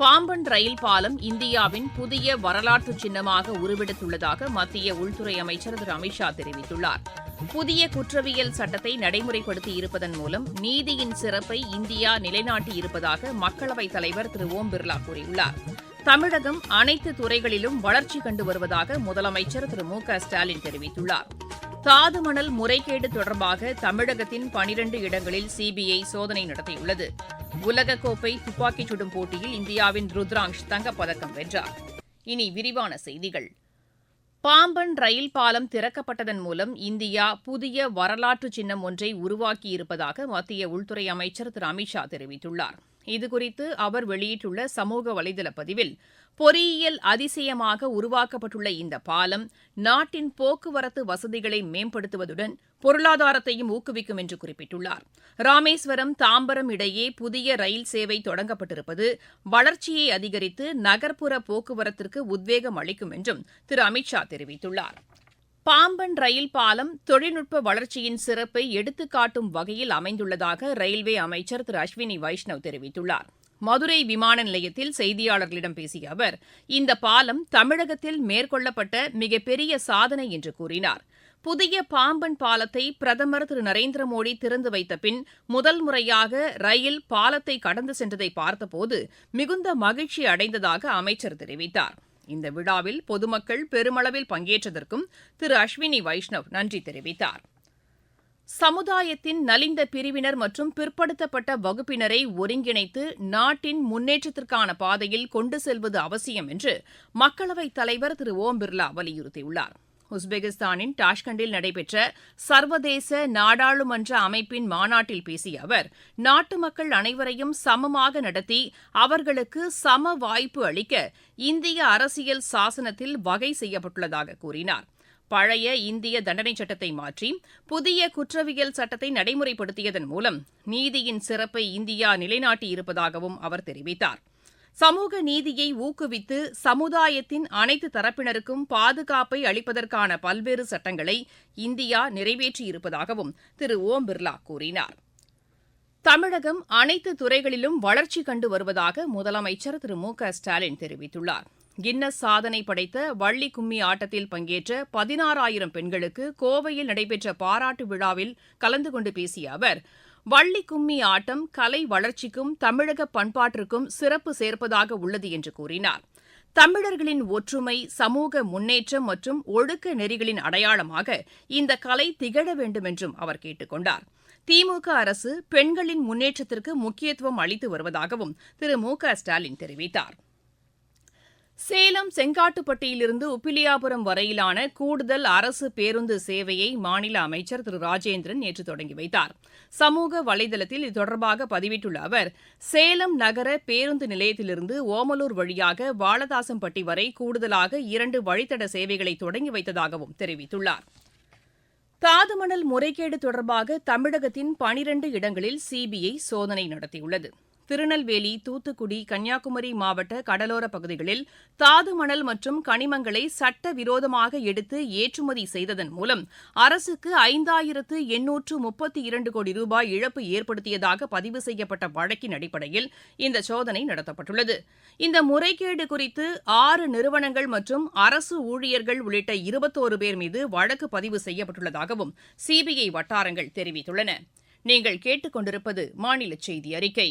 பாம்பன் ரயில் பாலம் இந்தியாவின் புதிய வரலாற்று சின்னமாக உருவெடுத்துள்ளதாக மத்திய உள்துறை அமைச்சர் திரு. அமித்ஷா தெரிவித்துள்ளார். புதிய குற்றவியல் சட்டத்தை நடைமுறைப்படுத்தி இருப்பதன் மூலம் நீதியின் சிறப்பை இந்தியா நிலைநாட்டி இருப்பதாக மக்களவைத் தலைவர் திரு. ஓம் பிர்லா கூறியுள்ளார். தமிழகம் அனைத்து துறைகளிலும் வளர்ச்சி கண்டு வருவதாக முதலமைச்சர் திரு. மு. க. ஸ்டாலின் தெரிவித்துள்ளார். தாதுமணல் முறைகேடு தொடர்பாக தமிழகத்தின் பனிரண்டு இடங்களில் சிபிஐ சோதனை நடத்தியுள்ளது. உலகக்கோப்பை துப்பாக்கிச் சுடும் போட்டியில் இந்தியாவின் ருத்ராங்ஷ் தங்கப்பதக்கம் வென்றார். இனி விரிவான செய்திகள். பாம்பன் ரயில் பாலம் திறக்கப்பட்டதன் மூலம் இந்தியா புதிய வரலாற்று சின்னம் ஒன்றை உருவாக்கியிருப்பதாக மத்திய உள்துறை அமைச்சர் திரு அமித் ஷா தெரிவித்துள்ளார். இதுகுறித்து அவர் வெளியிட்டுள்ள சமூக வலைதள பதிவில் பொறியியல் அதிசயமாக உருவாக்கப்பட்டுள்ள இந்த பாலம் நாட்டின் போக்குவரத்து வசதிகளை மேம்படுத்துவதுடன் பொருளாதாரத்தையும் ஊக்குவிக்கும் என்று குறிப்பிட்டுள்ளார். ராமேஸ்வரம் தாம்பரம் இடையே புதிய ரயில் சேவை தொடங்கப்பட்டிருப்பது வளர்ச்சியை அதிகரித்து நகர்ப்புற போக்குவரத்திற்கு உத்வேகம் அளிக்கும் என்றும் திரு அமித் ஷா தெரிவித்துள்ளார். பாம்பன் ரயில் பாலம் தொழில்நுட்ப வளர்ச்சியின் சிறப்பை எடுத்துக்காட்டும் வகையில் அமைந்துள்ளதாக ரயில்வே அமைச்சர் திரு அஸ்வினி வைஷ்ணவ் தெரிவித்துள்ளார். மதுரை விமான நிலையத்தில் செய்தியாளர்களிடம் பேசிய அவர் இந்த பாலம் தமிழகத்தில் மேற்கொள்ளப்பட்ட மிகப்பெரிய சாதனை என்று கூறினார். புதிய பாம்பன் பாலத்தை பிரதமர் திரு நரேந்திர மோடி திறந்து வைத்த பின் முதல் முறையாக ரயில் பாலத்தை கடந்து சென்றதை பார்த்தபோது மிகுந்த மகிழ்ச்சி அடைந்ததாக அமைச்சர் தெரிவித்தார். இந்த விழாவில் பொதுமக்கள் பெருமளவில் பங்கேற்றதற்கும் திரு அஸ்வினி வைஷ்ணவ் நன்றி தெரிவித்தார். சமுதாயத்தின் நலிந்த பிரிவினர் மற்றும் பிற்படுத்தப்பட்ட வகுப்பினரை ஒருங்கிணைத்து நாட்டின் முன்னேற்றத்திற்கான பாதையில் கொண்டு செல்வது அவசியம் என்று மக்களவைத் தலைவர் திரு ஓம் பிர்லா வலியுறுத்தியுள்ளார். உஸ்பெகிஸ்தானின் டாஷ்கண்டில் நடைபெற்ற சர்வதேச நாடாளுமன்ற அமைப்பின் மாநாட்டில் பேசிய அவர் நாட்டு மக்கள் அனைவரையும் சமமாக நடத்தி அவர்களுக்கு சம வாய்ப்பு அளிக்க இந்திய அரசியல் சாசனத்தில் வகை செய்யப்பட்டுள்ளதாக கூறினார். பழைய இந்திய தண்டனை சட்டத்தை மாற்றி புதிய குற்றவியல் சட்டத்தை நடைமுறைப்படுத்தியதன் மூலம் நீதியின் சிறப்பை இந்தியா நிலைநாட்டியிருப்பதாகவும் அவர் தெரிவித்தார். சமூக நீதியை ஊக்குவித்து சமுதாயத்தின் அனைத்து தரப்பினருக்கும் பாதுகாப்பை அளிப்பதற்கான பல்வேறு சட்டங்களை இந்தியா நிறைவேற்றியிருப்பதாகவும் திரு ஓம் பிர்லா கூறினார். தமிழகம் அனைத்து துறைகளிலும் வளர்ச்சி கண்டு வருவதாக முதலமைச்சர் திரு மு க ஸ்டாலின் தெரிவித்துள்ளார். கின்னஸ் சாதனை படைத்த வள்ளி கும்மி ஆட்டத்தில் பங்கேற்ற பதினாறாயிரம் பெண்களுக்கு கோவையில் நடைபெற்ற பாராட்டு விழாவில் கலந்து கொண்டு பேசிய அவர் வள்ளி கும்மி ஆட்டம் கலை வளர்ச்சிக்கும் தமிழக பண்பாட்டிற்கும் சிறப்பு சேர்ப்பதாக உள்ளது என்று கூறினார். தமிழர்களின் ஒற்றுமை சமூக முன்னேற்றம் மற்றும் ஒழுக்க நெறிகளின் அடையாளமாக இந்த கலை திகழ வேண்டும் என்றும் அவர் கேட்டுக் கொண்டார். திமுக அரசு பெண்களின் முன்னேற்றத்திற்கு முக்கியத்துவம் அளித்து வருவதாகவும் திரு மு க ஸ்டாலின் தெரிவித்தார். சேலம் செங்காட்டுப்பட்டியிலிருந்து உப்பிலியாபுரம் வரையிலான கூடுதல் அரசு பேருந்து சேவையை மாநில அமைச்சர் திரு ராஜேந்திரன் நேற்று தொடங்கி வைத்தார். சமூக வலைதளத்தில் இது தொடர்பாக பதிவிட்டுள்ள அவர் சேலம் நகர பேருந்து நிலையத்திலிருந்து ஓமலூர் வழியாக வாலதாசம்பட்டி வரை கூடுதலாக இரண்டு வழித்தட சேவைகளை தொடங்கி வைத்ததாகவும் தெரிவித்துள்ளார். தாதுமணல் முறைகேடு தொடர்பாக தமிழகத்தின் பனிரண்டு இடங்களில் சிபிஐ சோதனை நடத்தியுள்ளது. திருநெல்வேலி தூத்துக்குடி கன்னியாகுமரி மாவட்ட கடலோர பகுதிகளில் தாது மணல் மற்றும் கனிமங்களை சட்டவிரோதமாக எடுத்து ஏற்றுமதி செய்ததன் மூலம் அரசுக்கு ஐந்தாயிரத்து எண்ணூற்று முப்பத்தி இரண்டு கோடி ரூபாய் இழப்பு ஏற்படுத்தியதாக பதிவு செய்யப்பட்ட வழக்கின் அடிப்படையில் இந்த சோதனை நடத்தப்பட்டுள்ளது. இந்த முறைகேடு குறித்து ஆறு நிறுவனங்கள் மற்றும் அரசு ஊழியர்கள் உள்ளிட்ட இருபத்தோரு பேர் மீது வழக்கு பதிவு செய்யப்பட்டுள்ளதாகவும் சிபிஐ வட்டாரங்கள் தெரிவித்துள்ளன. நீங்கள் கேட்டுக்கொண்டிருப்பது மாநில செய்தி அறிக்கை.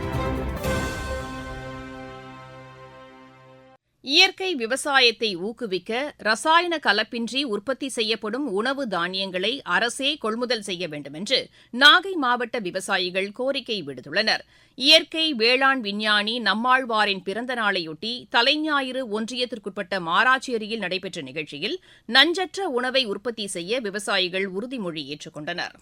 இயற்கை விவசாயத்தை ஊக்குவிக்க ரசாயன கலப்பின்றி உற்பத்தி செய்யப்படும் உணவு தானியங்களை அரசே கொள்முதல் செய்ய வேண்டும் என்று நாகை மாவட்ட விவசாயிகள் கோரிக்கை விடுத்துள்ளனர். இயற்கை வேளாண் விஞ்ஞானி நம்மாழ்வாரின் பிறந்த நாளையொட்டி தலைஞாயிறு ஒன்றியத்திற்குட்பட்ட மாராச்சேரியில் நடைபெற்ற நிகழ்ச்சியில் நஞ்சற்ற உணவை உற்பத்தி செய்ய விவசாயிகள் உறுதிமொழி ஏற்றுக்கொண்டனர்.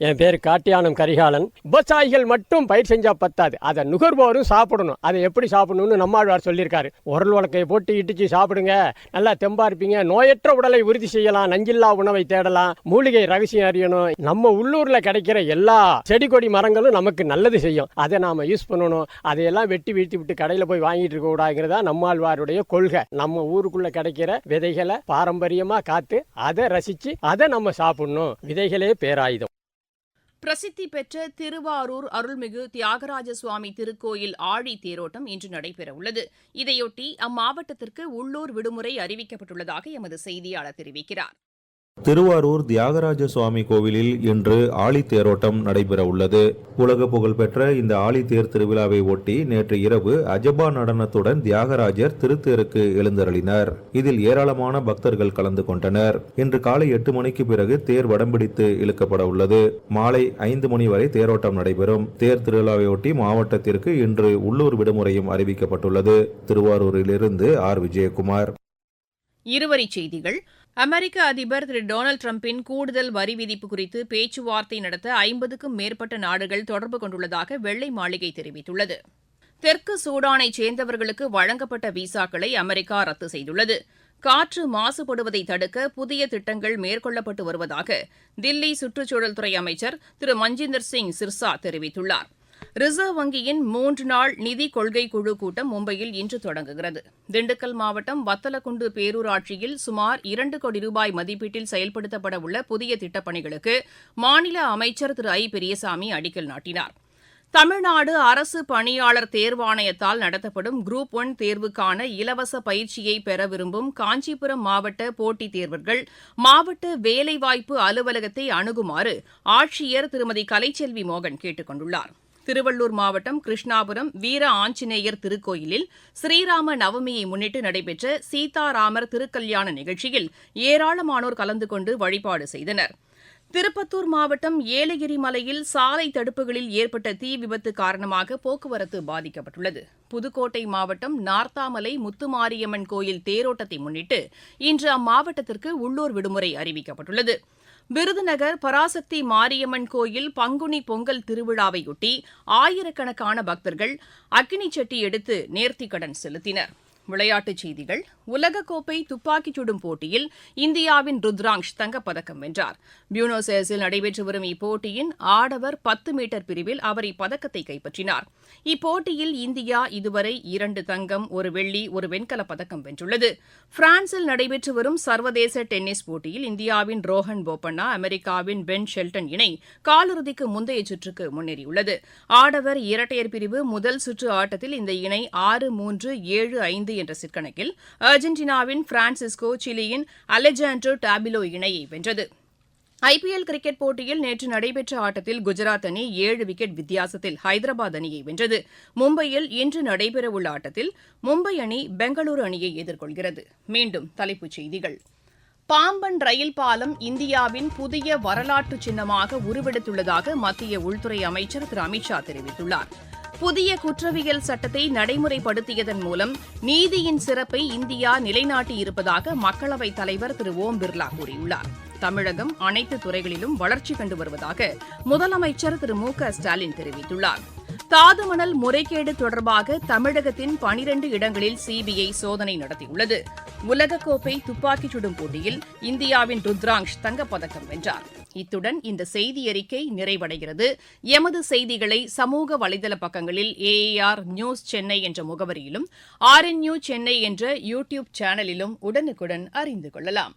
என் பேர் காட்டியானம் கரிகாலன். விவசாயிகள் மட்டும் பயிர் செஞ்சா பத்தாது. அதை நுகர்வோரும் சாப்பிடணும். அதை எப்படி சாப்பிடணும்னு நம்மாழ்வார் சொல்லியிருக்காரு. உரல் உலக்கையை போட்டு இடிச்சு சாப்பிடுங்க. நல்லா தெம்பா இருப்பீங்க. நோயற்ற உடலை உறுதி செய்யலாம். நஞ்சில்லா உணவை தேடலாம். மூலிகை ரகசியம் அறியணும். நம்ம உள்ளூர்ல கிடைக்கிற எல்லா செடி கொடி மரங்களும் நமக்கு நல்லது செய்யும். அதை நாம யூஸ் பண்ணணும். அதையெல்லாம் வெட்டி வீழ்த்தி விட்டு கடையில் போய் வாங்கிட்டு இருக்க கூடாதுங்கிறதா நம்மாழ்வாருடைய கொள்கை. நம்ம ஊருக்குள்ள கிடைக்கிற விதைகளை பாரம்பரியமா காத்து அதை ரசிச்சு அதை நம்ம சாப்பிடணும். விதைகளே பேராயுதம். பிரசித்தி பெற்ற திருவாரூர் அருள்மிகு தியாகராஜ சுவாமி திருக்கோயில் ஆழி தேரோட்டம் இன்று நடைபெறவுள்ளது. இதையொட்டி அம்மாவட்டத்திற்கு உள்ளூர் விடுமுறை அறிவிக்கப்பட்டுள்ளதாக எமது செய்தியாளர் தெரிவிக்கிறார். திருவாரூர் தியாகராஜ சுவாமி கோவிலில் இன்று ஆழித்தேரோட்டம் நடைபெற உள்ளது. உலக புகழ்பெற்ற இந்த ஆழித்தேர் திருவிழாவை ஒட்டி நேற்று இரவு அஜபா நடனத்துடன் தியாகராஜர் திருத்தேருக்கு எழுந்தருளினர். இதில் ஏராளமான பக்தர்கள் கலந்து கொண்டனர். இன்று காலை எட்டு மணிக்கு பிறகு தேர் வடம்பிடித்து இழுக்கப்பட உள்ளது. மாலை ஐந்து மணி வரை தேரோட்டம் நடைபெறும். தேர் திருவிழாவை ஒட்டி மாவட்டத்திற்கு இன்று உள்ளூர் விடுமுறையும் அறிவிக்கப்பட்டுள்ளது. திருவாரூரிலிருந்து ஆர். விஜயகுமார். இருவரி செய்திகள். அமெரிக்க அதிபர் திரு டொனால்டு டிரம்பின் கூடுதல் வரி விதிப்பு குறித்து பேச்சுவார்த்தை நடத்த ஐம்பதுக்கும் மேற்பட்ட நாடுகள் தொடர்பு கொண்டுள்ளதாக வெள்ளை மாளிகை தெரிவித்துள்ளது. தெற்கு சூடானைச் சேர்ந்தவர்களுக்கு வழங்கப்பட்ட விசாக்களை அமெரிக்கா ரத்து செய்துள்ளது. காற்று மாசுபடுவதை தடுக்க புதிய திட்டங்கள் மேற்கொள்ளப்பட்டு வருவதாக தில்லி சுற்றுச்சூழல் துறை அமைச்சர் திரு மஞ்சிந்தர் சிங் சிர்சா தெரிவித்துள்ளார். ரிசர்வ் வங்கியின் மூன்று நாள் நிதி கொள்கை குழு கூட்டம் மும்பையில் இன்று தொடங்குகிறது. திண்டுக்கல் மாவட்டம் வத்தலக்குண்டு பேரூராட்சியில் சுமார் இரண்டு கோடி ரூபாய் மதிப்பீட்டில் செயல்படுத்தப்பட உள்ள புதிய திட்டப்பணிகளுக்கு மாநில அமைச்சர் திரு ஐ. பெரியசாமி அடிக்கல் நாட்டினார். தமிழ்நாடு அரசு பணியாளர் தேர்வாணையத்தால் நடத்தப்படும் குரூப் ஒன் தேர்வுக்கான இலவச பயிற்சியை பெற விரும்பும் காஞ்சிபுரம் மாவட்ட போட்டித் தேர்வர்கள் மாவட்ட வேலைவாய்ப்பு அலுவலகத்தை அணுகுமாறு ஆட்சியர் திருமதி கலைச்செல்வி மோகன் கேட்டுக் கொண்டுள்ளாா் திருவள்ளூர் மாவட்டம் கிருஷ்ணாபுரம் வீர ஆஞ்சநேயர் திருக்கோயிலில் ஸ்ரீராம நவமியை முன்னிட்டு நடைபெற்ற சீதாராமர் திருக்கல்யாண நிகழ்ச்சியில் ஏராளமானோர் கலந்து கொண்டு வழிபாடு செய்தனர். திருப்பத்தூர் மாவட்டம் ஏலகிரி மலையில் சாலை தடுப்புகளில் ஏற்பட்ட தீ விபத்து காரணமாக போக்குவரத்து பாதிக்கப்பட்டுள்ளது. புதுக்கோட்டை மாவட்டம் நார்த்தாமலை முத்துமாரியம்மன் கோயில் தேரோட்டத்தை முன்னிட்டு இன்று அம்மாவட்டத்திற்கு உள்ளூர் விடுமுறை அறிவிக்கப்பட்டுள்ளது. விருதுநகர் பராசக்தி மாரியம்மன் கோயில் பங்குனி பொங்கல் திருவிழாவையொட்டி ஆயிரக்கணக்கான பக்தர்கள் அக்கினி சட்டி எடுத்து நேர்த்திக்கடன் செலுத்தினர். விளையாட்டுச் செய்திகள். உலகக்கோப்பை துப்பாக்கிச் சுடும் போட்டியில் இந்தியாவின் ருத்ராங்ஷ் தங்கப்பதக்கம் வென்றார். பியூனோஸ் நடைபெற்று வரும் இப்போட்டியின் ஆடவர் பத்து மீட்டர் பிரிவில் அவர் இப்பதக்கத்தை கைப்பற்றினார். இப்போட்டியில் இந்தியா இதுவரை இரண்டு தங்கம் ஒரு வெள்ளி ஒரு வெண்கலப் பதக்கம் வென்றுள்ளது. பிரான்சில் நடைபெற்று வரும் சர்வதேச டென்னிஸ் போட்டியில் இந்தியாவின் ரோஹன் போபண்ணா அமெரிக்காவின் பென் ஷெல்டன் இணை காலிறுதிக்கு முந்தைய சுற்றுக்கு முன்னேறியுள்ளது. ஆடவர் இரட்டையர் பிரிவு முதல் சுற்று ஆட்டத்தில் இந்த இணை ஆறு மூன்று ஏழு ஐந்து என்ற சிற்கணக்கில் அர்ஜென்டினாவின் பிரான்சிஸ்கோ சிலியின் அலெஜாண்டோ டாபிலோ இணையை வென்றது. ஐபிஎல் கிரிக்கெட் போட்டியில் நேற்று நடைபெற்ற ஆட்டத்தில் குஜராத் அணி ஏழு விக்கெட் வித்தியாசத்தில் ஹைதராபாத் அணியை வென்றது. மும்பையில் இன்று நடைபெறவுள்ள ஆட்டத்தில் மும்பை அணி பெங்களூரு அணியை எதிர்கொள்கிறது. மீண்டும் தலைப்புச் செய்திகள். பாம்பன் ரயில் பாலம் இந்தியாவின் புதிய வரலாற்று சின்னமாக உருவெடுத்துள்ளதாக மத்திய உள்துறை அமைச்சர் திரு அமித்ஷா தெரிவித்துள்ளாா் புதிய குற்றவியல் சட்டத்தை நடைமுறைப்படுத்தியதன் மூலம் நீதியின் சிறப்பை இந்தியா நிலைநாட்டியிருப்பதாக மக்களவைத் தலைவர் திரு ஓம் பிர்லா கூறியுள்ளார். தமிழகம் அனைத்து துறைகளிலும் வளர்ச்சி கண்டு வருவதாக முதலமைச்சர் திரு மு க ஸ்டாலின் தெரிவித்துள்ளார். தாதுமணல் முறைகேடு தொடர்பாக தமிழகத்தின் பனிரண்டு இடங்களில் சிபிஐ சோதனை நடத்தியுள்ளது. உலகக்கோப்பை துப்பாக்கிச் சுடும் போட்டியில் இந்தியாவின் ருத்ராங்ஷ் தங்கப்பதக்கம் வென்றார். இத்துடன் இந்த செய்தி அறிக்கை நிறைவடைகிறது. எமது செய்திகளை சமூக வலைதள பக்கங்களில் ஏஏஆர் நியூஸ் சென்னை என்ற முகவரியிலும் ஆர்என்யூ சென்னை என்ற யூ டியூப் சேனலிலும் உடனுக்குடன் அறிந்து கொள்ளலாம்.